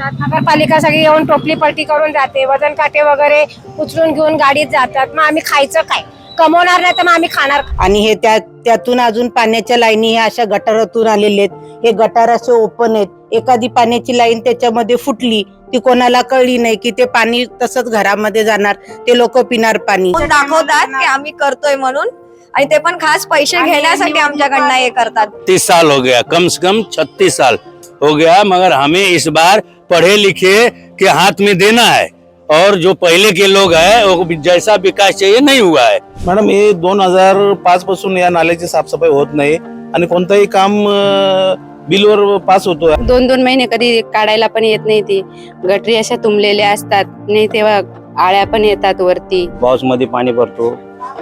नगरपालिका सगळी येऊन टोपली पलटी करून जाते वजन काटे वगैरे उचलून घेऊन गाडीत जातात. मग आम्ही खायचं काय? कमवणार नाही तर मग आम्ही खाणार? आणि हे त्या त्यातून अजून पाण्याच्या लाईनी ह्या अशा गटारातून आलेले आहेत. हे गटार असे ओपन आहेत. एखादी पाण्याची लाईन त्याच्यामध्ये फुटली ती कोणाला कळली नाही की ते पाणी तसंच घरामध्ये जाणार ते लोक पिणार पाणी. दाखवतात की आम्ही करतोय म्हणून? आणि ते पण खास पैसे घेण्यासाठी आमच्याकडनं हे करतात. छत्तीस साल हो गया कम से कम छत्तीस साल हो गया मगर हमें इस बार पढ़े लिखे के हाथ में देना है। और जो पहले के लोग हैं वो जैसा विकास चाहिए नहीं हुआ है। मॅडम हे दोन हजार पाच पासून या नाल्याची साफसफाई होत नाही आणि कोणतंही काम बिलवर पास होतो दोन दोन महिने कधी काढायला पण येत नाही ती. गटरी अशा तुंबलेल्या असतात नाही तेव्हा आळ्या पण येतात वरती. पाऊसमध्ये पाणी भरतो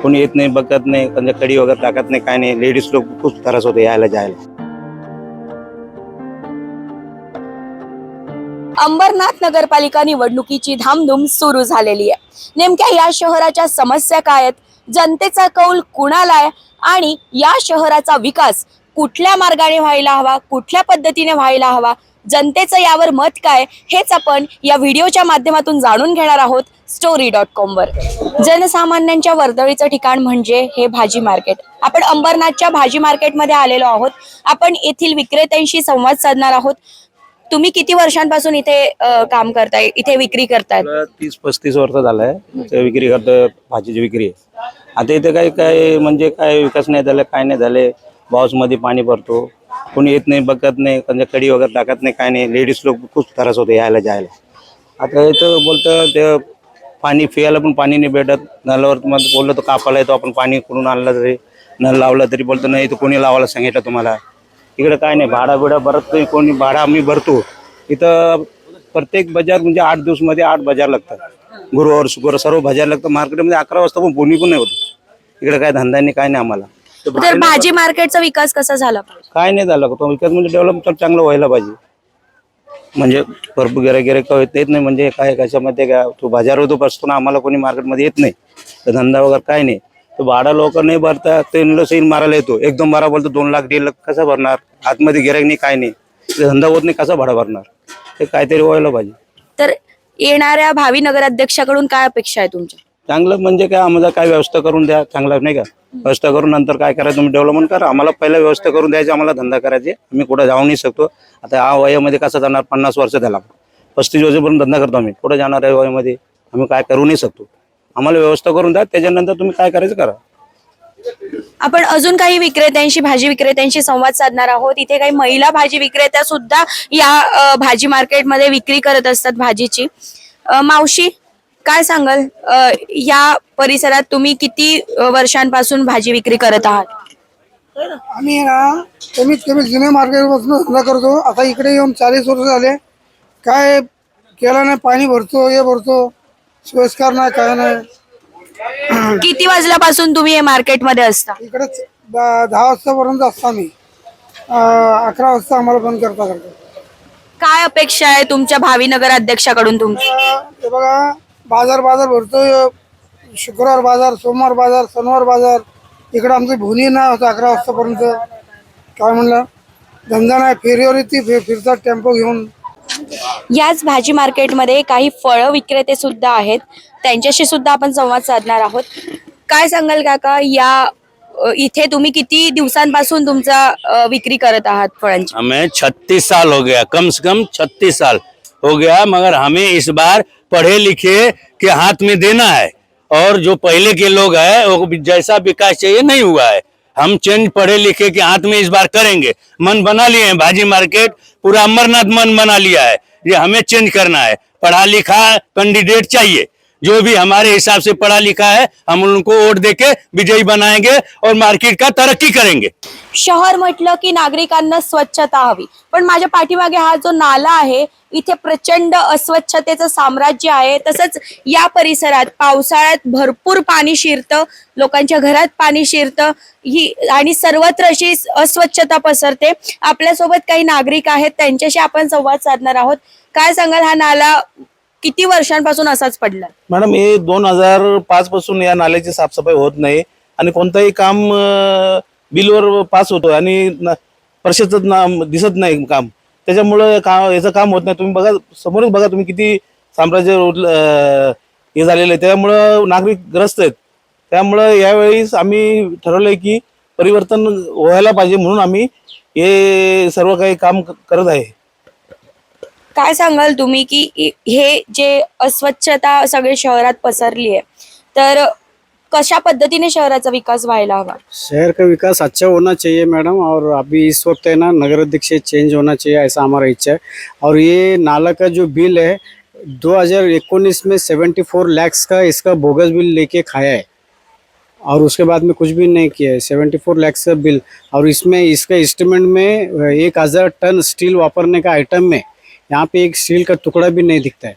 कोणी येत नाही बघत नाही म्हणजे कडी वगैरे टाकत नाही काय नाही. लेडीज लोक खूप त्रास होतो यायला जायला. अंबरनाथ नगरपालिका निवडणुकीची धामधूम सुरू झालेली आहे. नेमक्या या शहराच्या समस्या काय आहेत? जनतेचा कौल कुणाला आहे? आणि या शहराचा विकास कुठल्या मार्गाने व्हायला हवा? कुठल्या पद्धतीने व्हायला हवा? जनतेचं यावर मत काय? हेच आपण या व्हिडिओच्या माध्यमातून जाणून घेणार आहोत स्टोरी डॉट कॉमवर जनसामान्यांच्या वर्दळीचं ठिकाण म्हणजे हे भाजी मार्केट. आपण अंबरनाथच्या भाजी मार्केटमध्ये आलेलो आहोत. आपण येथील विक्रेत्यांशी संवाद साधणार आहोत. तुम्ही किती वर्षांपासून इथे अ, काम करताय? इथे विक्री करताय? मला तीस पस्तीस वर्ष झालंय. ते विक्री करतो भाजीची विक्री. आहे आता इथे काही काय म्हणजे काय विकास नाही झाला काय नाही झाले. पाऊसमध्ये पाणी भरतो. कोणी येत नाही बघत नाही म्हणजे कडी वगैरे टाकत नाही काय नाही. लेडीज लोक खूप त्रास होतो यायला जायला. आता इथं बोलतं ते पाणी पियाला पण पाणी नाही भेटत. नळावर मग बोललं तर कापायला येतो आपण पाणी कुठून आणलं तरी नळ लावलं तरी बोलतो नाही तर कोणी लावायला सांगितलं तुम्हाला. इकडे काय नाही भाडा बिडा भरत नाही कोणी भाडा आम्ही भरतो. इथं प्रत्येक बाजार म्हणजे आठ दिवसमध्ये आठ बाजार लागतात. गुरुवार शुक्रवार सर्व बाजार लागतात. मार्केटमध्ये अकरा वाजता पण बोनी पण नाही होत. इकडे काय धंदा नाही काय नाही आम्हाला. तर भाजी मार्केटचा विकास कसा झाला? काय नाही झालं. तो विकास म्हणजे डेव्हलप तर चांगलं व्हायला पाहिजे. म्हणजे भरपूर गिराय गिरायक येत नाही. म्हणजे काय कशामध्ये काय तो बाजारावर तो बसतो ना आम्हाला कोणी मार्केटमध्ये येत नाही. तर धंदा वगैरे काय नाही. तो भाडा लोक नाही भरता ते सीन मारायला येतो. एकदम बारा बोलतो दोन लाख दीड लाख कसा भरणार? आतमध्ये गिरायक नाही काय नाही. धंदा होत नाही कसा भाडा भरणार? ते काहीतरी व्हायला पाहिजे. तर येणाऱ्या भावी नगराध्यक्षाकडून काय अपेक्षा आहे तुमच्या? चांगलं म्हणजे काय आम्हाला काय व्यवस्था करून द्या चांगलं नाही का? व्यवस्था करून नंतर काय करायचं तुम्ही डेव्हलपमेंट करा. आम्हाला पहिला व्यवस्था करून द्यायची आम्हाला धंदा करायचे. आम्ही कुठं जाऊ नाही शकतो. आता या वयामध्ये कसं जाणार? पन्नास वर्ष झाला पस्तीस वर्षापर्यंत धंदा करतो आम्ही. कुठं जाणार आहे वयामध्ये? आम्ही काय करू नाही शकतो. आम्हाला व्यवस्था करून द्या त्याच्यानंतर तुम्ही काय करायचं करा. आपण अजून काही विक्रेत्यांशी भाजी विक्रेत्यांशी संवाद साधणार आहोत. इथे काही महिला भाजी विक्रेत्या सुद्धा या भाजी मार्केटमध्ये विक्री करत असतात भाजीची. मावशी काय सांगाल? या परिसरात तुम्ही किती वर्षांपासून भाजी विक्री करत आहात? आम्ही ना कमीत कमी जुन्या मार्केटपासून धंदा करतो. आता इकडे येऊन चाळीस वर्ष झाले. काय केला नाही पाणी भरतो हे भरतो. सोयस्कार नाही काय नाही. किती वाजल्यापासून तुम्ही हे मार्केटमध्ये असता? इकडेच ब- दहा वाजतापर्यंत असतो आम्ही. अं, अकरा वाजता आम्हाला बंद करता करतो. काय अपेक्षा आहे तुमच्या भावी नगराध्यक्षाकडून तुमची? हे बघा बाजार बाजार भरतो शुक्रवार बाजार सोमवार बाजार शनिवार बाजार. इकडं आमचं भुनी नाही होतं अकरा वाजतापर्यंत. काय म्हणलं? धंदा नाही फेरीवर येते फे फिरतात टेम्पो घेऊन. याच भाजी मार्केटमध्ये काही फळं विक्रेते सुद्धा आहेत. त्यांच्याशी सुद्धा आपण संवाद साधणार आहोत. काय सांगाल काका? या इथे तुम्ही किती दिवसांपासून तुमचा विक्री करत आहात फळांची? हमें छत्तीस साल हो गया कम से कम छत्तीस साल हो गया मगर हमें इस बार पढ़े लिखे के हाथ में देना है। और जो पहले के लोग हैं वो जैसा विकास चाहिए नहीं हुआ है। हम चेंज पढ़े लिखे के हाथ में इस बार करेंगे। मन बना लिए हैं भाजी मार्केट पूरा अमरनाथ मन बना लिया है। ये हमें चेंज करना है। पढ़ा लिखा कैंडिडेट चाहिए। जो भी हमारे हिसाब से पढ़ा लिखा है हम उनको वोट देके विजयी बनाएंगे और मार्केट का तरक्की करेंगे। शहर म्हटलं की नागरिकांना स्वच्छता हवी. पण माझ्या पाठीमागे हा जो नाला आहे इथे प्रचंड अस्वच्छतेचं साम्राज्य आहे. तसंच या परिसरात पावसाळ्यात भरपूर पाणी शिरतं लोकांच्या घरात पाणी शिरतं. ही आणि सर्वत्र अशी अस्वच्छता पसरते. आपल्यासोबत काही नागरिक आहेत त्यांच्याशी आपण संवाद साधणार आहोत. काय सांगाल हा नाला? किती वर्षांपासून असाच पडला? मॅडम हे दोन हजार पाच पासून या नाल्याची साफसफाई होत नाही आणि कोणतंही काम बिलवर पास होतो आणि न- ना दिसत नाही काम. त्याच्यामुळं का याचं काम होत नाही. तुम्ही बघा समोरच बघा तुम्ही किती साम्राज्य उठलं, हे झालेलं आहे. त्यामुळं नागरिक ग्रस्त आहेत. त्यामुळं यावेळीस आम्ही ठरवलंय की परिवर्तन व्हायला पाहिजे म्हणून आम्ही हे सर्व काही काम करत आहे. काय सांगाल तुम्ही की हे जे अस्वच्छता सगळे शहरात पसरली आहे तर कशा पद्धतीने शहराचा विकास व्हायला हवा? शहर का विकास अच्छा होना चाहिए मैडम और अभी इस वक्त है ना नगर अध्यक्ष चेंज होना चाहिए ऐसा हमारा इच्छा है। और ये नाला का जो बिल है 2019 में 74 लैक्स का इसका बोगस बिल लेके खाया है। और उसके बाद में कुछ भी नहीं किया है 74 लैक्स का बिल। और इसमें इसका एस्टिमेट में एक हज़ार टन स्टील वापरने का आइटम में यहाँ पे एक स्टील का टुकड़ा भी नहीं दिखता है।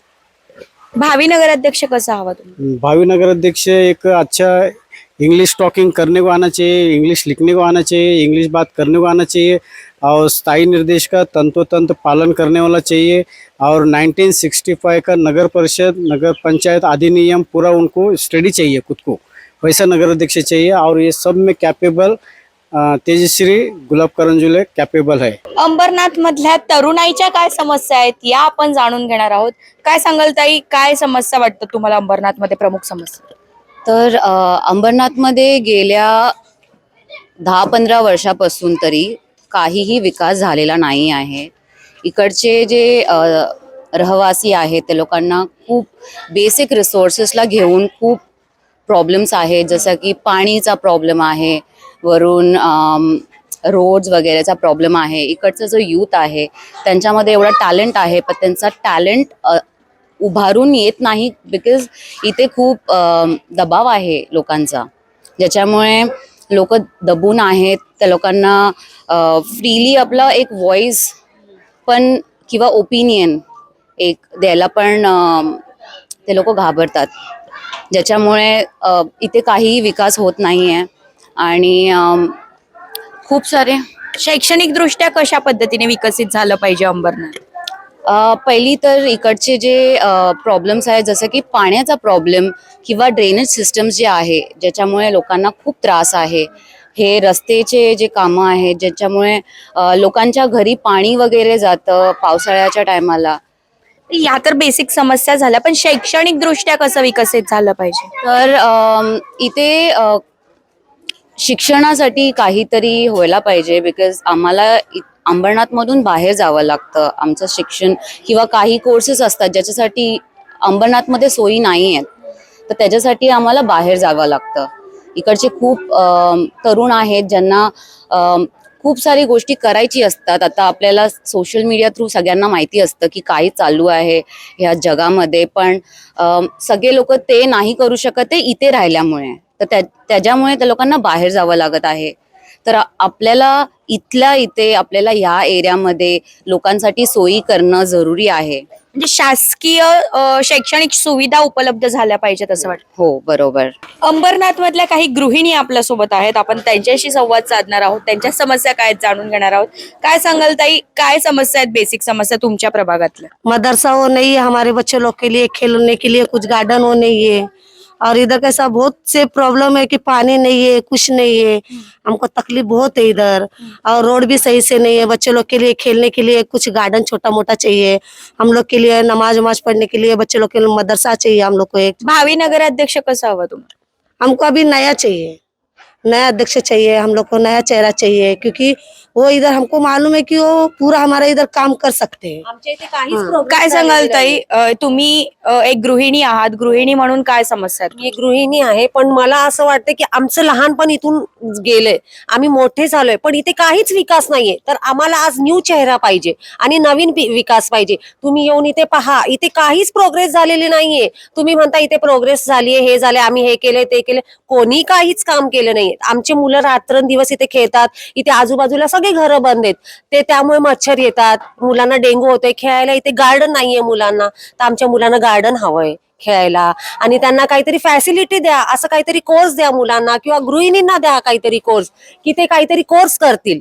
भावी नगराध्यक्ष कसा हवा तुम्ही? भावी नगर अध्यक्ष एक अच्छा इंग्लिश टॉकिंग करने को आना चाहिए इंग्लिश लिखने को आना चाहिए इंग्लिश बात करने को आना चाहिए और स्थायी निर्देश का तंतोतंत पालन करने वाला चाहिए और 1965 का नगर परिषद नगर पंचायत अधिनियम पूरा उनको स्टडी चाहिए खुद को। वैसा नगर अध्यक्ष चाहिए और ये सब में कैपेबल तेजश्री गुलाब करंजुले कैपेबल है अंबरनाथ मधल्या तरुणाईच्या काय समस्या आहेत या आपण जाणून घेणार आहोत. काय सांगाल ताई? काय समस्या वाटतं तुम्हाला अंबरनाथमध्ये प्रमुख समस्या? तर अंबरनाथमध्ये गेल्या दहा पंधरा वर्षापासून तरी काहीही विकास झालेला नाही आहे. इकडचे जे रहिवासी आहेत ते लोकांना खूप बेसिक रिसोर्सेसला घेऊन खूप प्रॉब्लेम्स आहेत. जसं की पाणीचा प्रॉब्लेम आहे वरून रोड्स वगैरेचा प्रॉब्लेम आहे. इकडचा जो यूथ आहे त्यांच्यामध्ये एवढा टॅलेंट आहे पण त्यांचा टॅलेंट उभारून येत नाही बिकॉज इथे खूप दबाव आहे लोकांचा. ज्याच्यामुळे लोक दबून आहेत त्या लोकांना फ्रीली आपला एक व्हॉइस पण किंवा ओपिनियन एक द्यायला पण ते लोक घाबरतात. ज्याच्यामुळे इथे काहीही विकास होत नाही आहे आणि खूप सारे शैक्षणिक दृष्ट्या कशा पद्धतीने विकसित झालं पाहिजे अंबरनाथ? पहिली तर इकडचे जे प्रॉब्लेम्स आहेत जसं की पाण्याचा प्रॉब्लेम किंवा ड्रेनेज सिस्टम जे आहे ज्याच्यामुळे लोकांना खूप त्रास आहे. हे रस्तेचे जे कामं आहेत ज्याच्यामुळे लोकांच्या घरी पाणी वगैरे जातं पावसाळ्याच्या टायमाला या तर बेसिक समस्या झाल्या पण शैक्षणिक दृष्ट्या कसं विकसित झालं पाहिजे? तर इथे शिक्षणासाठी काहीतरी व्हायला पाहिजे बिकॉज आम्हाला अंबरनाथमधून बाहेर जावं लागतं. आमचं शिक्षण किंवा काही कोर्सेस असतात ज्याच्यासाठी अंबरनाथमध्ये सोयी नाही आहेत तर त्याच्यासाठी आम्हाला बाहेर जावं लागतं. इकडचे खूप तरुण आहेत ज्यांना खूप सारी गोष्टी करायची असतात. आता आपल्याला सोशल मीडिया थ्रू सगळ्यांना माहिती असतं की काय चालू आहे ह्या जगामध्ये पण सगळे लोक ते नाही करू शकत ते इथे राहिल्यामुळे. तर त्या त्याच्यामुळे त्या लोकांना बाहेर जावं लागत आहे. तर आपल्याला इथल्या इथे आपल्याला ह्या एरियामध्ये लोकांसाठी सोयी करणं जरुरी आहे. म्हणजे शासकीय शैक्षणिक सुविधा उपलब्ध झाल्या पाहिजेत असं वाटतं. हो बरोबर. अंबरनाथ मधल्या काही गृहिणी आपल्यासोबत आहेत. आपण त्यांच्याशी संवाद साधणार आहोत. त्यांच्या समस्या काय आहेत जाणून घेणार आहोत. काय सांगाल ताई? काय समस्या आहेत? बेसिक समस्या तुमच्या प्रभागातल्या? मदरसा वो नहीं है हमारे बच्चे लोग के लिए खेलने के लिए कुछ गार्डन वो नहीं है और इधर कैसा बहुत से प्रॉब्लम है कि पानी नहीं है कुछ नहीं है। हमको तकलीफ बहुत है इधर। और रोड भी सही से नहीं है। बच्चे लोग के लिए खेलने के लिए कुछ गार्डन छोटा मोटा चाहिए। हम लोग के लिए नमाज वमाज पढ़ने के लिए बच्चे लोग के लिए मदरसा चाहिए हम लोग को एक। भावी नगराध्यक्ष कसं हवं तुम्हाला? हमको अभी नया चाहिए। नया अध्यक्ष चाहिए हम लोग को नया चेहरा चाहिए क्योंकि वो इधर हमको मालूम है कि वो पूरा हमारा इधर काम कर सकते हैं। आमच्या इथे काहीच हा. problem काय सांगाल ताई. अ, तुम्ही अ, एक गृहिणी आहात. गृहिणी म्हणून काय समस्या आहेत मी एक गृहिणी आहे पण मला असं वाटतं की आमचं लहानपण इथून गेलंय. आम्ही मोठे झालोय पण इथे काहीच विकास नाहीये. तर आम्हाला आज न्यू चेहरा पाहिजे आणि नवीन विकास पाहिजे. तुम्ही येऊन इथे पहा इथे काहीच प्रोग्रेस झालेली नाहीये. तुम्ही म्हणता इथे प्रोग्रेस झालीये हे झाले आम्ही हे केले ते केले कोणी काहीच काम केलं आमचे मुलं रात्रंदिवस इथे खेळतात इथे आजूबाजूला सगळे घरं बंद आहेत. ते त्यामुळे मच्छर येतात. मुलांना डेंगू होतोय. खेळायला इथे गार्डन नाहीये मुलांना. तर आमच्या मुलांना गार्डन हवंय खेळायला. आणि त्यांना काहीतरी फॅसिलिटी द्या असं काहीतरी कोर्स द्या मुलांना किंवा गृहिणींना द्या काहीतरी कोर्स की ते काहीतरी कोर्स करतील.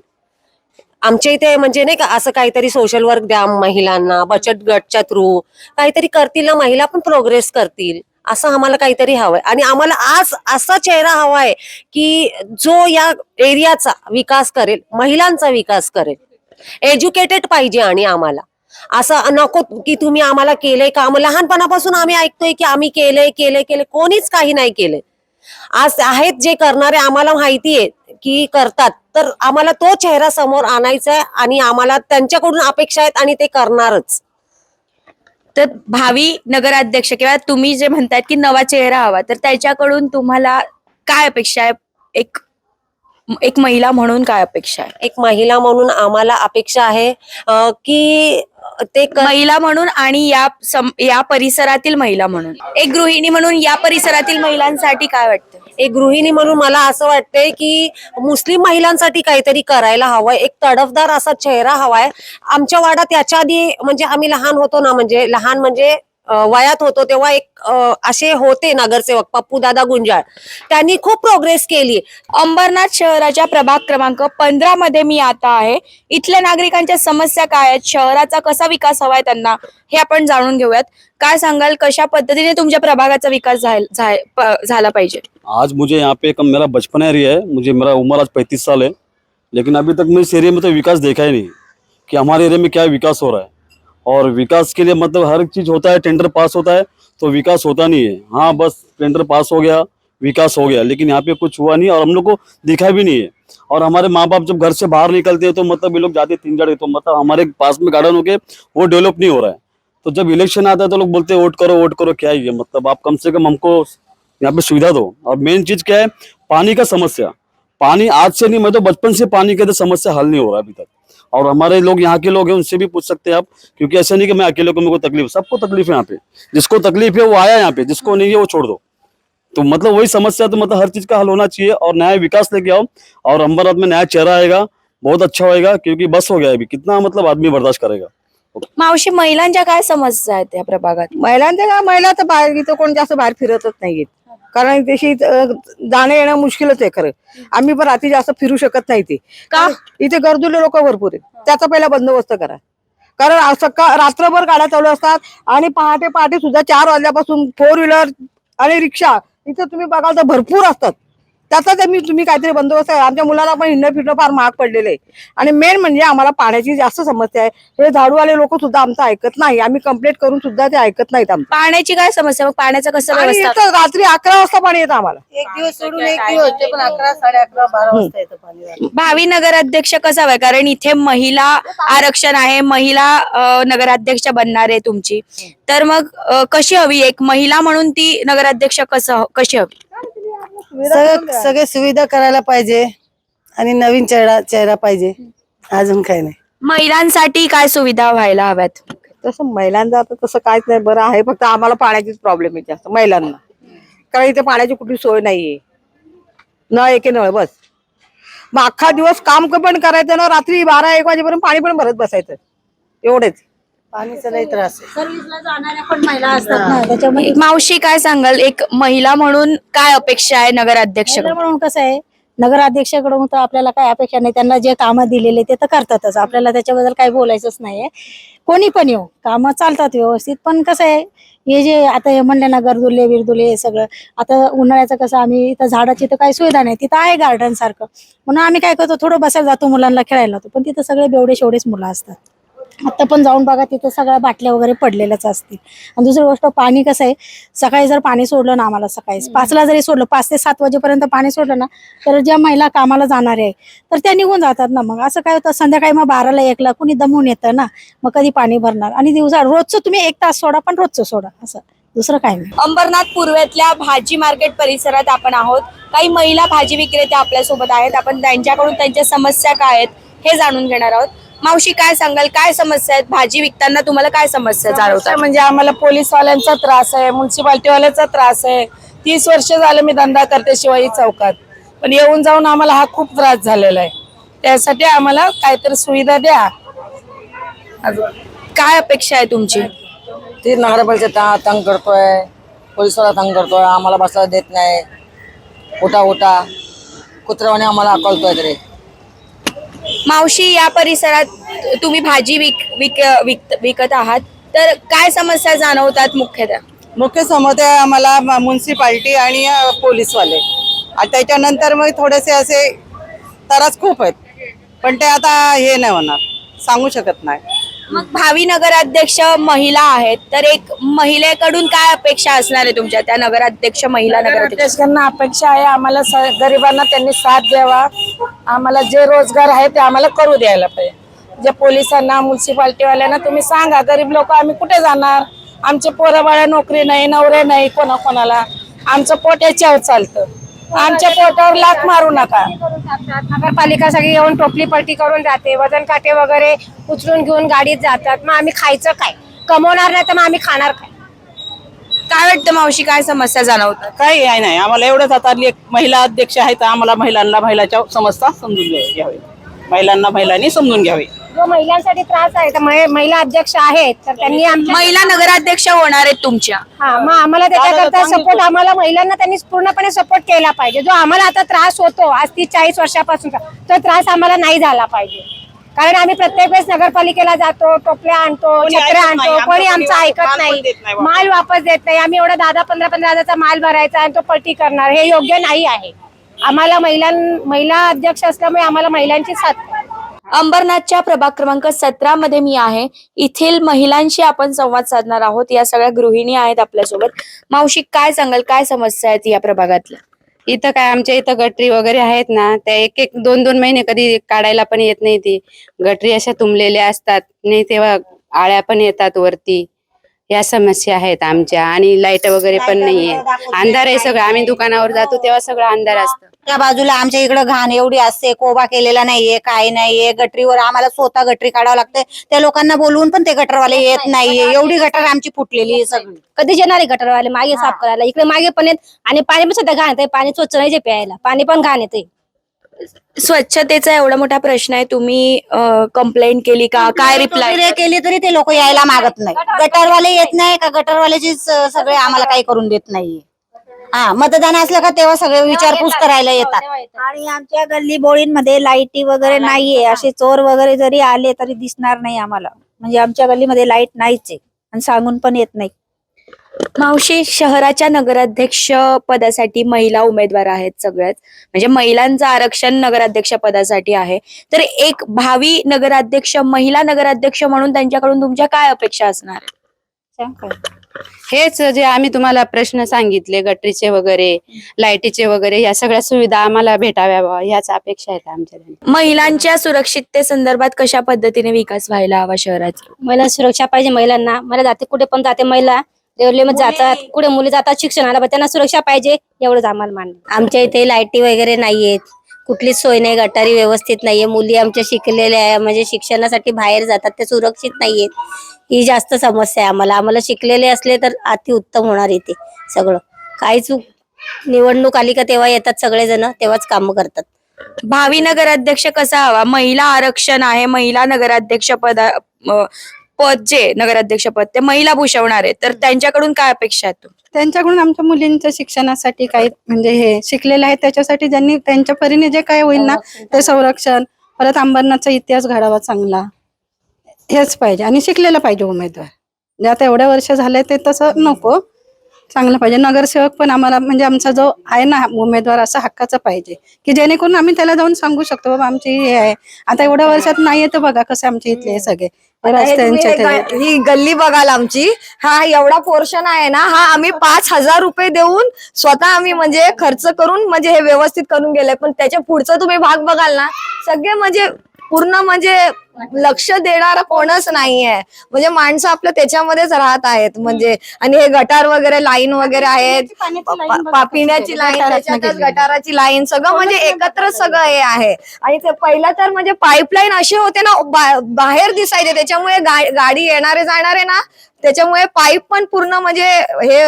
आमच्या इथे म्हणजे नाही का असं काहीतरी सोशल वर्क द्या महिलांना बचत गटच्या थ्रू काहीतरी करतील ना महिला पण प्रोग्रेस करतील. असं आम्हाला काहीतरी हवंय. आणि आम्हाला आज असा चेहरा हवाय की जो या एरियाचा विकास करेल महिलांचा विकास करेल. एज्युकेटेड पाहिजे आणि आम्हाला. असं नको की तुम्ही आम्हाला केलंय काम लहानपणापासून आम्ही ऐकतोय की आम्ही केलंय केलंय केलंय. कोणीच काही नाही केलंय. आज आहेत जे करणारे आम्हाला माहिती आहे की करतात. तर आम्हाला तो चेहरा समोर आणायचा आहे आणि आम्हाला त्यांच्याकडून अपेक्षा आहेत आणि ते करणारच. तर भावी नगराध्यक्ष किंवा तुम्ही जे म्हणतायत की नवा चेहरा हवा तर त्याच्याकडून तुम्हाला काय अपेक्षा आहे? एक एक महिला म्हणून काय अपेक्षा आहे? एक महिला म्हणून आम्हाला अपेक्षा आहे की ते महिला म्हणून आणि या सम- या परिसरातील महिला म्हणून. एक गृहिणी म्हणून या परिसरातील महिलांसाठी काय वाटतं? एक गृहिणी म्हणून मला असं वाटतंय की मुस्लिम महिलांसाठी काहीतरी करायला हवंय एक तडफदार असा चेहरा हवाय. आमच्या वाड्यात याच्या आधी म्हणजे आम्ही लहान होतो ना म्हणजे लहान म्हणजे वयात होतो तेव्हा एक असे होते नगरसेवक पप्पू दादा गुंजाळ. त्यांनी खूप प्रोग्रेस केली. अंबरनाथ शहराच्या प्रभाग क्रमांक पंधरा मध्ये मी आता आहे. इथल्या नागरिकांच्या समस्या काय आहेत? शहराचा कसा विकास हवाय त्यांना? हे आपण जाणून घेऊयात. काय सांगाल? कशा पद्धतीने तुमच्या प्रभागाचा विकास झाला पाहिजे? आज मुझे यहाँ पे एक मेरा बचपन एरिया है. मुझे मेरा उम्र आज पैंतीस साल है. लेकिन अभी तक मैं इस एरिया में तो विकास देखा ही नहीं कि हमारे एरिया में क्या विकास हो रहा है। और विकास के लिए मतलब हर चीज़ होता है टेंडर पास होता है तो विकास होता नहीं है। हाँ बस टेंडर पास हो गया, विकास हो गया, लेकिन यहाँ पे कुछ हुआ नहीं और हम लोग को दिखा भी नहीं है। और हमारे माँ बाप जब घर से बाहर निकलते हैं तो मतलब ये लोग जाते तीन जगह तो मतलब हमारे पास में गार्डन हो के वो डेवलप नहीं हो रहा है। तो जब इलेक्शन आता है तो लोग बोलते हैं, वोट करो वोट करो, क्या ही है? मतलब आप कम से कम हमको यहाँ पे सुविधा दो। और मेन चीज़ क्या है, पानी का समस्या। पानी आज से नहीं, मैं तो बचपन से पानी का तो समस्या हल नहीं हो रहा अभी तक। और हमारे लोग, यहाँ के लोग हैं, उनसे भी पूछ सकते हैं आप, क्योंकि ऐसा नहीं कि मैं अकेले को मेरे को तकलीफ़, सबको तकलीफ़ है यहाँ पे। जिसको तकलीफ़ है, वो आया यहाँ पे, जिसको नहीं है, वो छोड़ दो। तो मतलब वही समस्या तो मतलब हर चीज़ का हल होना चाहिए और नया विकास लेके आओ, और अम्बर में नया चेहरा आएगा, बहुत अच्छा होएगा, क्योंकि बस हो गया अभी, कितना मतलब आदमी बर्दाश्त करेगा। मावशी महिलांच्या काय समस्या आहेत या प्रभागात? महिलांच्या का महिला तर बाहेर इथं कोण जास्त बाहेर फिरतच नाहीयेत. कारण तशी जाणं येणं मुश्किलच आहे खरं. आम्ही पण रात्री जास्त फिरू शकत नाही ते का? इथे गर्दुले लोक भरपूर आहेत. त्याचा पहिला बंदोबस्त करा. कारण सकाळ रात्रभर गाड्या चालू असतात आणि पहाटे पहाटे सुद्धा चार वाजल्यापासून फोर व्हीलर आणि रिक्षा इथे तुम्ही बघाल तर भरपूर असतात. त्याचा ते मी तुम्ही काहीतरी बंदोबस्त करा. आमच्या मुलाला पण हिंडणं फिरणं फार महाग पडलेलं आहे. आणि मेन म्हणजे आम्हाला पाण्याची जास्त समस्या आहे. हे झाडूवाले लोक सुद्धा आमचं ऐकत नाही. आम्ही कंप्लेंट करून सुद्धा ते ऐकत नाहीत आमचं. पाण्याची काय समस्या? मग पाण्याचं कसं आणि व्यवस्था? रात्री अकरा वाजता पाणी येतं आम्हाला. एक दिवस सोडून एक दिवस ते पण अकरा साडे अकरा बारा वाजता येतं पाणी भावी नगराध्यक्ष कसा हवाय कारण इथे महिला आरक्षण आहे. महिला अ, नगराध्यक्ष बनणार आहे तुमची. तर मग अ, कशी हवी? एक महिला म्हणून ती नगराध्यक्ष कसं कशी हवी? सगळं सगळे सुविधा करायला पाहिजे आणि नवीन चेहरा चेहरा पाहिजे. अजून काही नाही. महिलांसाठी काय सुविधा व्हायला हव्यात? तसं महिलांचं आता तसं काहीच नाही. बरं आहे. फक्त आम्हाला पाण्याचीच प्रॉब्लेम आहे जास्त. महिलांना. कारण इथे पाण्याची कुठली सोय नाहीये. नळ एके नळ बस. मग अख्खा दिवस काम पण करायचं ना. रात्री बारा एक वाजेपर्यंत पाणी पण भरत बसायचं. एवढेच. पाणीचा लई त्रास आहे. एक मावशी काय सांगाल? एक महिला म्हणून काय अपेक्षा आहे नगराध्यक्ष महिला म्हणून कसं आहे? नगराध्यक्षाकडून तर आपल्याला काय अपेक्षा नाही. त्यांना जे कामं दिलेले ते तर करतातच. आपल्याला त्याच्याबद्दल काही बोलायचंच नाहीये. कोणी पण येऊ. कामं चालतात व्यवस्थित. पण कसं आहे हे जे आता हे म्हणले ना गरदुले बिरदुले हे सगळं. आता उन्हाळ्याचं कसं आम्ही इथं झाडाची तर काही सुविधा नाही. तिथं आहे गार्डन सारखं. म्हणून आम्ही काय करतो थोडं बसायला जातो मुलांना खेळायला जातो. पण तिथं सगळे बेवडे शेवडेच मुलं असतात. आता पण जाऊन बघा तिथं सगळ्या बाटल्या वगैरे पडलेल्याच असतील. आणि दुसरी गोष्ट पाणी कसं आहे सकाळी जर पाणी सोडलं ना आम्हाला सकाळी पाचला जरी सोडलं पाच ते सात वाजेपर्यंत पाणी सोडलं ना तर ज्या महिला कामाला जाणार आहे तर त्या निघून जातात ना मग. असं काय होतं संध्याकाळी मग बाराला एकला कुणी दमून येतं ना मग कधी पाणी भरणार. आणि दिवसा रोजचं तुम्ही एक तास सोडा पण रोजचं सोडा असं. दुसरं काय नाही. अंबरनाथ पूर्वेतल्या भाजी मार्केट परिसरात आपण आहोत. काही महिला भाजी विक्रेते आपल्यासोबत आहेत. आपण त्यांच्याकडून त्यांच्या समस्या काय आहेत हे जाणून घेणार आहोत. मावशी काय सांगाल? काय समस्या आहेत? भाजी विकताना तुम्हाला काय समस्या जाणवतात? म्हणजे आम्हाला पोलीसवाल्यांचा त्रास आहे म्युन्सिपाल्टीवाल्याचा त्रास आहे. तीस वर्ष झालं मी धंदा करते शिवाजी चौकात. पण येऊन जाऊन आम्हाला हा खूप त्रास झालेला आहे. त्यासाठी आम्हाला काहीतरी सुविधा द्या. काय अपेक्षा आहे तुमची? ती नगरपालिका तंग करतोय पोलिसवाला तंग करतोय आम्हाला बसायला देत नाही. उठा उठा. कुत्र्यावाने आम्हाला अकलतोय तरी. मावशी या परिसरात तुम्ही भाजी विक विक विक विकत आहात. तर काय समस्या जाणवतात मुख्यतः? मुख्य समस्या आम्हाला म्युन्सिपाल्टी आणि पोलीसवाले. त्याच्यानंतर मग थोडेसे असे त्रास खूप आहेत. पण ते आता हे नाही होणार. सांगू शकत नाही. मग भावी नगराध्यक्ष महिला आहेत तर एक महिलेकडून काय अपेक्षा असणार आहे तुमच्या त्या नगराध्यक्ष महिला नगराध्यक्ष? नगराध्यक्षांना अपेक्षा आहे आम्हाला स- गरिबांना त्यांनी साथ द्यावा. आम्हाला जे रोजगार आहे ते आम्हाला करू द्यायला पाहिजे. जे पोलिसांना म्युन्सिपाल्टीवाल्यांना तुम्ही सांगा गरीब लोक आम्ही कुठे जाणार? आमचे पोरं बाळा नोकरी नाही नवरे नाही कोणा कोणाला आमचं पोट याच्यावर चालतं. आमच्या पोटावर लात मारू नका. नगरपालिका सगळी येऊन टोपली पलटी करून जाते वजन काटे वगैरे उचलून घेऊन गाडीत जातात. मग आम्ही खायचं काय? कमवणार नाही तर मग आम्ही खाणार काय? काय वाटतं मावशी काय समस्या जाणवतात? काही आहे नाही. आम्हाला एवढंच आता एक महिला अध्यक्ष आहे तर आम्हाला महिलांना महिलाच्या समस्या समजून घ्या- घ्यावी. महिलांना महिलांनी समजून घ्यावी. जो महिलांसाठी त्रास आहे तर महि- महिला अध्यक्ष आहेत तर त्यांनी आमच्या महिला नगराध्यक्ष होणार आहेत तुमच्या हा मग आम्हाला त्याच्याकरता सपोर्ट आम्हाला महिलांना त्यांनी पूर्णपणे सपोर्ट केला पाहिजे जो आम्हाला आता त्रास होतो आज तीस चाळीस वर्षापासून तो त्रास आम्हाला नाही झाला पाहिजे कारण आम्ही प्रत्येक वेळेस नगरपालिकेला जातो टोपल्या आणतो कोणी छत्र्या ऐकत. आणतो कोणी आमचं माल ऐकत पण नाही देत नाही वापस. माल वापस देत नाही आम्ही एवढा दहा दहा पंधरा पंधरा हजाराचा माल भरायचा आणि तो पलटी करणार हे योग्य नाही आहे आम्हाला महिलां महिला अध्यक्ष असल्यामुळे आम्हाला महिलांची साथ. अंबरनाथच्या प्रभाग क्रमांक सतरा मध्ये मी आहे. येथील महिलांशी आपण संवाद साधणार आहोत. या सगळ्या गृहिणी आहेत आपल्यासोबत. मावशी काय सांगाल? काय समस्या आहेत या प्रभागातल्या? इथं काय आमच्या इथं गटरी वगैरे आहेत ना त्या एक एक दोन दोन महिने कधी काढायला पण येत नाही ती. गटरी अशा तुंबलेल्या असतात नाही तेव्हा आळ्या पण येतात वरती. या समस्या आहेत आमच्या आणि लाइट वगैरे पण नाहीये. अंधार आहे सगळं. आम्ही दुकानावर जातो तेव्हा सगळं अंधार असतं. त्या बाजूला आमच्या इकडे घाण एवढी असते कोबा केलेला नाहीये काय नाहीये. गटरीवर आम्हाला स्वतः गटरी काढावं लागते. त्या लोकांना बोलवून पण ते गटरवाले येत नाहीये. एवढी गटर आमची फुटलेली आहे सगळी. कधी येणार आहे गटरवाले? मागे साफ करायला. इकडे मागे पण येत. आणि पाणी पण सध्या घाण येते पाणी स्वच्छ नाही जे प्यायला. पाणी पण घाण येते स्वच्छतेचा एवढा मोठा प्रश्न आहे तुम्ही कंप्लेंट केली का? काय रिप्लाय केली तरी ते लोक यायला मागत नाही. गटरवाले येत नाही का? गटरवाल्याची सगळे आम्हाला काही करून देत नाहीये. हा मतदान असलं का तेव्हा सगळे विचारपूस करायला येतात. आणि आमच्या गल्ली बोळींमध्ये लाईटी वगैरे नाहीये. असे चोर वगैरे जरी आले तरी दिसणार नाही आम्हाला. म्हणजे आमच्या गल्लीमध्ये लाइट नाहीच आहे आणि सांगून पण येत नाही. मावशी शहराच्या नगराध्यक्ष पदासाठी महिला उमेदवार आहेत सगळ्याच म्हणजे महिलांचं आरक्षण नगराध्यक्ष पदासाठी आहे. तर एक भावी नगराध्यक्ष महिला नगराध्यक्ष म्हणून त्यांच्याकडून तुमच्या काय अपेक्षा असणार? हेच जे आम्ही तुम्हाला प्रश्न सांगितले गटरीचे वगैरे लाईटीचे वगैरे या सगळ्या सुविधा आम्हाला भेटाव्या ह्याच अपेक्षा आहेत आमच्या महिलांच्या सुरक्षिततेसंदर्भात कशा पद्धतीने विकास व्हायला हवा शहराचा महिला सुरक्षा पाहिजे महिलांना. मला जाते कुठे पण जाते महिला रेल्वेमध्ये जातात. कुठे मुली जातात? शिक्षणाला. पण त्यांना सुरक्षा पाहिजे एवढंच आम्हाला मान्य आमच्या इथे लाईटी वगैरे नाहीयेत. कुठलीच सोय नाही गटारी व्यवस्थित नाहीये. मुली आमच्या शिकलेल्या आहे. म्हणजे शिक्षणासाठी बाहेर जातात. ते सुरक्षित नाहीयेत. ही जास्त समस्या आहे आम्हाला. आम्हाला शिकलेले असले तर अति उत्तम होणार इथे सगळं. काहीच निवडणूक आली का तेव्हा येतात सगळेजण. तेव्हाच कामं करतात. भावी नगराध्यक्ष कसा हवा? महिला आरक्षण आहे. महिला नगराध्यक्ष पदा अ, पद जे नगराध्यक्ष पद ते महिला भूषवणार आहे तर त्यांच्याकडून काय अपेक्षा आहेत तुमच्या? त्यांच्याकडून आमच्या मुलींच्या शिक्षणासाठी काही म्हणजे हे शिकलेलं आहे त्याच्यासाठी ज्यांनी त्यांच्या परीने जे काय होईल ना ते संरक्षण परत अंबरनाथचा इतिहास घडावा चांगला. हेच पाहिजे. आणि शिकलेलं पाहिजे उमेदवार. जे आता एवढ्या वर्ष झाले ते तसं नको. चांगलं पाहिजे. नगरसेवक पण आम्हाला म्हणजे आमचा जो आहे ना उमेदवार असा हक्काचा पाहिजे. की जेणेकरून आम्ही त्याला जाऊन सांगू शकतो बाबा आमची हे आहे. आता एवढ्या वर्षात नाही तर बघा कसे आमचे इथले सगळे. रस्त्यांचे ते- ही गल्ली बघाल आमची. हा एवढा पोर्शन आहे ना हा आम्ही पाच हजार रुपये देऊन स्वतः आम्ही म्हणजे खर्च करून म्हणजे हे व्यवस्थित करून गेले. पण त्याच्या पुढचा तुम्ही भाग बघाल ना सगळे म्हणजे पूर्ण म्हणजे लक्ष देणारा कोणच नाहीये. म्हणजे माणसं आपलं त्याच्यामध्येच राहत आहेत. म्हणजे आणि हे गटार वगैरे लाईन वगैरे आहेत. पा- पिण्याची लाईन त्याच्यातच गटाराची लाईन सगळं म्हणजे एकत्र सगळं हे आहे. आणि ते पहिलं तर म्हणजे पाईपलाईन असे होते ना बा- बाहेर दिसायचे. त्याच्यामुळे गा- गाडी येणारे जाणारे ना त्याच्यामुळे पाईप पण पूर्ण म्हणजे हे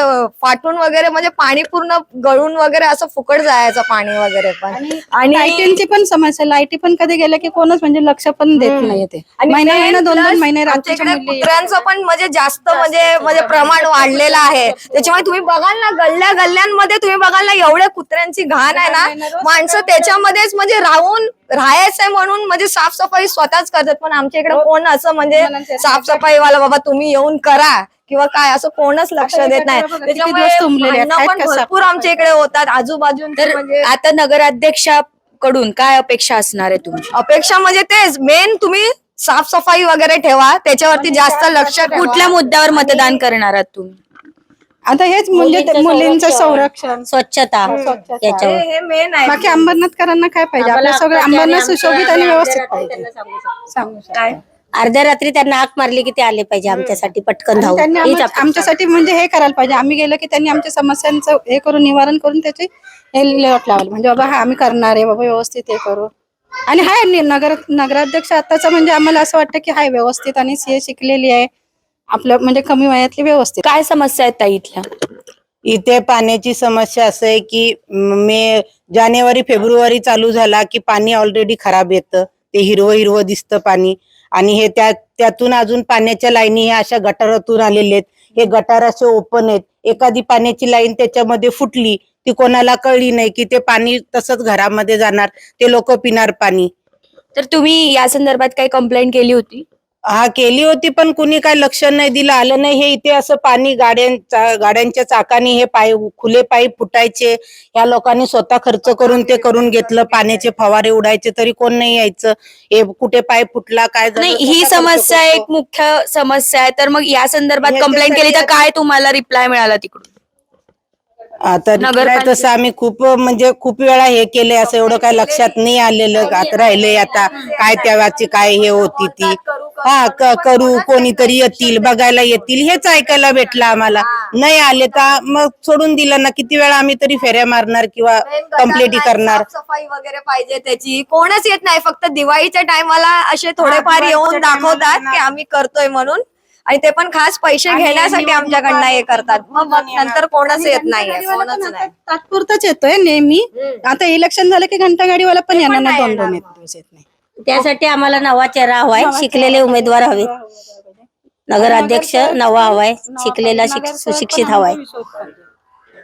फाटून वगैरे म्हणजे पाणी पूर्ण गळून वगैरे असं फुकट जायचं पाणी वगैरे पण. आणि लाईटींची पण समस्या लाईटी पण कधी गेल्या की कोणच म्हणजे लक्ष पण देत नाही ते. महिने महिने दोन दोन महिने रात्रीच्या मुली कुत्र्यांचं पण म्हणजे जास्त म्हणजे म्हणजे प्रमाण वाढलेलं आहे. त्याच्यामुळे तुम्ही बघाल ना गल्ल्या गल्ल्यांमध्ये तुम्ही बघाल ना एवढ्या कुत्र्यांची घाण आहे ना माणसं त्याच्यामध्येच म्हणजे राहून राहायचंय म्हणून म्हणजे साफसफाई स्वतःच करतात. पण आमच्या इकडे कोण असं म्हणजे साफसफाई वाला बाबा तुम्ही येऊन करा. किंवा काय असं कोणच लक्ष देत नाही. त्याच्यामुळे भरपूर आमच्या इकडे होतात. आजूबाजून तर म्हणजे आता नगराध्यक्षाकडून काय अपेक्षा असणार आहे तुमची? अपेक्षा म्हणजे तेच. मेन तुम्ही साफसफाई वगैरे ठेवा. त्याच्यावरती जास्त लक्ष. कुठल्या मुद्द्यावर मतदान करणार आहात तुम्ही? आता हेच म्हणजे मुलींचं संरक्षण. स्वच्छता. याच्यावर हे मेन आहे बाकी अंबरनाथकरांना काय पाहिजे? आपल्या सगळं अंबरनाथ सुशोभित आणि व्यवस्थित पाहिजे. सांगू शकतो. काय? अर्ध्या रात्री त्यांना हाक मारली की ते आले पाहिजे आमच्यासाठी पटकन धावून. त्यांनी हीच आम्हा- अपेक्षा. आमच्यासाठी म्हणजे हे करायला पाहिजे. आम्ही गेलो की त्यांनी आमच्या समस्यांचं हे करून निवारण करून त्याचे हे लेवट लावलं म्हणजे बाबा हा आम्ही करणार आहे बाबा व्यवस्थित हे करू. आणि हाय नि- नगर नगराध्यक्ष आताचा म्हणजे आम्हाला असं वाटतं की हाय व्यवस्थित आणि सीए शिकलेली आहे. आपलं म्हणजे कमी वयातली व्यवस्थित. काय समस्या आहेत ताई इथल्या? इथे पाण्याची समस्या असं आहे की मे जानेवारी फेब्रुवारी चालू झाला की पाणी ऑलरेडी खराब येतं. ते हिरवं हिरवं दिसतं पाणी. आणि हे त्या त्यातून अजून पाण्याच्या लाईनी ह्या अशा गटारातून आलेले आहेत. हे गटार असे ओपन आहेत. एखादी पाण्याची लाईन त्याच्यामध्ये फुटली ती कोणाला कळली नाही की ते पाणी तसंच घरामध्ये जाणार. ते लोक पिणार पाणी. तर तुम्ही या संदर्भात काही कंप्लेंट केली होती? हा केली होती पण कुणी काय लक्ष नाही दिलं आलं नाही. हे इथे असं पाणी गाड्यांचा गाड्यांच्या चाकाने हे पाय खुले पाईप फुटायचे. या लोकांनी स्वतः खर्च करून ते करून घेतलं. पाण्याचे फवारे उडायचे तरी कोण नाही यायचं. हे कुठे पाईप फुटला काय नाही ही समस्या. एक मुख्य समस्या आहे. तर मग या संदर्भात कंप्लेंट केली तर काय तुम्हाला रिप्लाय मिळाला तिकडून? आता तसं आम्ही खूप म्हणजे खूप वेळा हे केले असं एवढं काय लक्षात नाही आलेलं आता राहिले आता काय त्याची काय हे होती ती. हा करू कोणीतरी येतील बघायला येतील हेच ऐकायला भेटलं आम्हाला. नाही आले तर मग सोडून दिलं ना किती वेळा आम्ही तरी फेऱ्या मारणार किंवा कंप्लेंटी करणार. सफाई वगैरे पाहिजे त्याची. कोणच येत नाही फक्त दिवाळीच्या टायमाला असे थोडेफार येऊन दाखवतात की आम्ही करतोय म्हणून. आणि ते पण खास पैसे घेण्यासाठी आमच्याकडनं हे करतात. मग मग नंतर कोणच येत नाहीये कोणच नाही. तात्पुरताच येतोय नेहमी आता इलेक्शन झालं की घंटा गाडीवाला पण येणार नाही दोन दोन दिवस येत नाही. त्यासाठी आम्हाला नवा चेहरा हवाय शिकलेले उमेदवार हवे. नगराध्यक्ष नवा हवाय शिकलेला शिक- सुशिक्षित हवाय.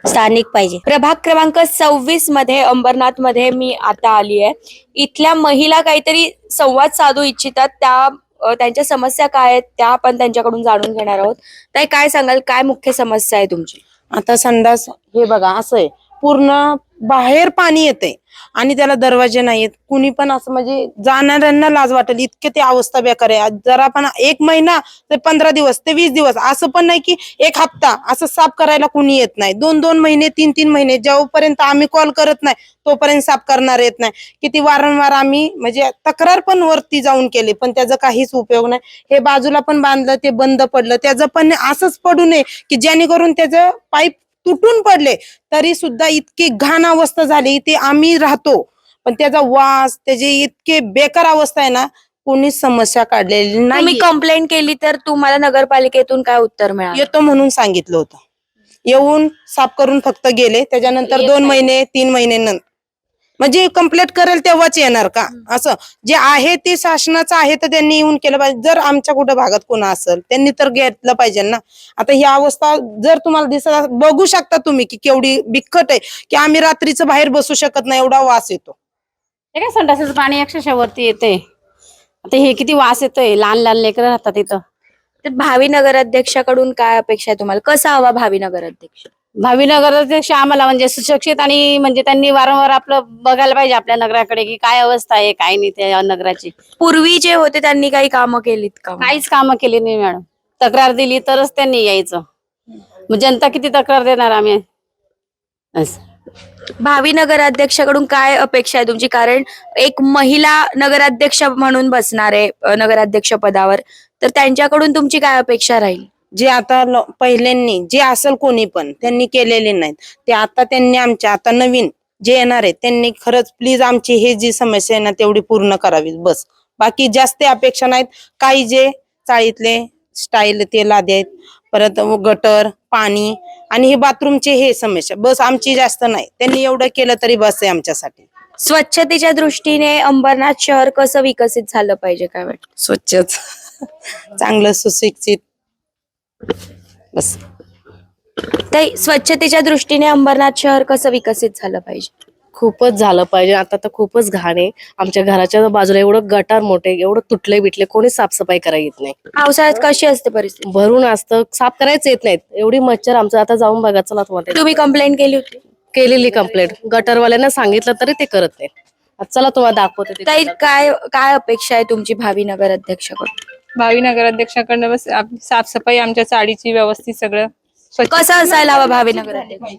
स्थानिक पाहिजे. प्रभाग क्रमांक सव्वीसमध्ये अंबरनाथमध्ये मी आता आली आहे इथल्या महिला काहीतरी संवाद साधू इच्छितात त्या त्यांच्या समस्या काय आहेत त्या आपण त्यांच्याकडून जाणून घेणार आहोत. ताई काय सांगाल? काय मुख्य समस्या आहे तुमची? आता संडास हे बघा असं आहे. पूर्ण बाहेर पाणी येते आणि त्याला दरवाजे नाहीत कुणी पण असं म्हणजे जाणाऱ्यांना लाज वाटेल. इतके ते अवस्था बेकार आहे. जरा पण एक महिना ते पंधरा दिवस ते वीस दिवस असं पण नाही की एक हप्ता असं साफ करायला कुणी येत नाही. दोन दोन महिने तीन तीन महिने जेव्हापर्यंत आम्ही कॉल करत नाही तोपर्यंत साफ करणार येत नाही. किती वारंवार आम्ही म्हणजे तक्रार पण वरती जाऊन केली पण त्याचा काहीच उपयोग नाही. हे बाजूला पण बांधलं ते बंद पडलं. त्याचं पण असंच पडू नये की जेणेकरून त्याचं पाईप तुटून पडले तरी सुद्धा इतकी घाण अवस्था झाली ते आम्ही राहतो. पण त्याचा वास त्याची इतके बेकार अवस्था आहे ना कोणीच समस्या काढलेली तुम्ही नाही कंप्लेंट केली तर तुम्हाला नगरपालिकेतून काय उत्तर मिळालं? येतो म्हणून सांगितलं होतं. येऊन साफ करून फक्त गेले त्याच्यानंतर दोन महिने तीन महिने नंतर. म्हणजे कंप्लेंट करेल तेव्हाच येणार का? असं. जे आहे ते शासनाचं आहे तर त्यांनी येऊन केलं पाहिजे. जर आमच्या कुठं भागात कोण असेल त्यांनी तर घेतलं पाहिजे ना. आता ही अवस्था जर तुम्हाला दिसत बघू शकता तुम्ही की केवढी बिकट आहे की आम्ही रात्रीचं बाहेर बसू शकत नाही एवढा वास येतो. हे काय संडासाचं पाणी अक्षरशः वरती येते आता हे किती वास येतोय लहान लहान लेकरं राहतात इथं. तर भावी नगराध्यक्षाकडून काय अपेक्षा आहे तुम्हाला? कसा हवा भावी नगराध्यक्ष? भावी नगराध्यक्ष आम्हाला म्हणजे सुशिक्षित आणि म्हणजे त्यांनी वारंवार आपलं बघायला पाहिजे आपल्या नगराकडे की काय अवस्था आहे काय नाही त्या नगराची. पूर्वी जे होते त्यांनी काही कामं केलीत का? काहीच कामं केली नाही मॅडम. तक्रार दिली तरच त्यांनी यायचं. मग जनता किती तक्रार देणार आम्ही? असं. भावी नगराध्यक्षाकडून काय अपेक्षा आहे तुमची? कारण एक महिला नगराध्यक्ष म्हणून बसणार आहे अ, नगराध्यक्ष पदावर. तर त्यांच्याकडून तुमची काय अपेक्षा राहील? जे आता पहिल्यांनी जे असेल कोणी पण त्यांनी केलेले नाहीत. ते आता त्यांनी आमच्या आता नवीन जे येणार आहेत त्यांनी खरंच प्लीज आमची हे जी समस्या आहे ना तेवढी पूर्ण करावी. बस. बाकी जास्त अपेक्षा नाहीत. काही जे चाळीतले स्टाईल ते लादे आहेत. परत गटर पाणी आणि हे बाथरूमचे हे समस्या. बस आमची जास्त नाही. त्यांनी एवढं केलं तरी बस आहे आमच्यासाठी. स्वच्छतेच्या दृष्टीने अंबरनाथ शहर कसं विकसित झालं पाहिजे काय वाटतं? स्वच्छच. चांगलं सुशिक्षित बस. ताई स्वच्छतेच्या दृष्टीने अंबरनाथ शहर कसं विकसित झालं पाहिजे? खूपच झालं पाहिजे. आता तर खूपच घाण आहे. आमच्या घराच्या बाजूला एवढं गटार मोठे एवढं तुटले बिटले कोणी साफसफाई करायला येत नाही. पावसाळ्यात कशी असते परिस्थिती? भरून असतं. साफ करायचं येत नाहीत. एवढी मच्छर आमचं. आता जाऊन बघा. चला तुम्हाला. तुम्ही कंप्लेंट केली होती? केलेली कंप्लेंट गटरवाल्यांना सांगितलं तरी ते करत नाही चला तुम्हाला दाखवते ताई काय काय अपेक्षा आहे तुमची भावी नगर अध्यक्षकडून भावी नगराध्यक्षाकडनं बस आप- साफसफाई आमच्या चाळीची व्यवस्थित सगळं स्वच्छ कसं असायला हवा भावी नगर अध्यक्ष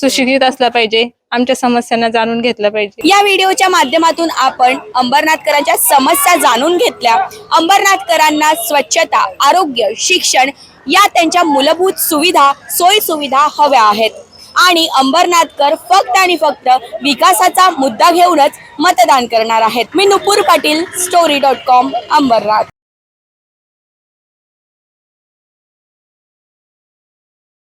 सुशिक्षित असला पाहिजे. आमच्या समस्यांना जाणून घेतलं पाहिजे. या व्हिडिओच्या माध्यमातून आपण अंबरनाथकरांच्या समस्या जाणून घेतल्या. अंबरनाथकरांना स्वच्छता आरोग्य शिक्षण या त्यांच्या मूलभूत सुविधा सोयी सुविधा हव्या आहेत. आणि अंबरनाथकर फक्त आणि फक्त विकासाचा मुद्दा घेऊनच मतदान करणार आहेत. मी Nupur Patil story dot com Ambarnath.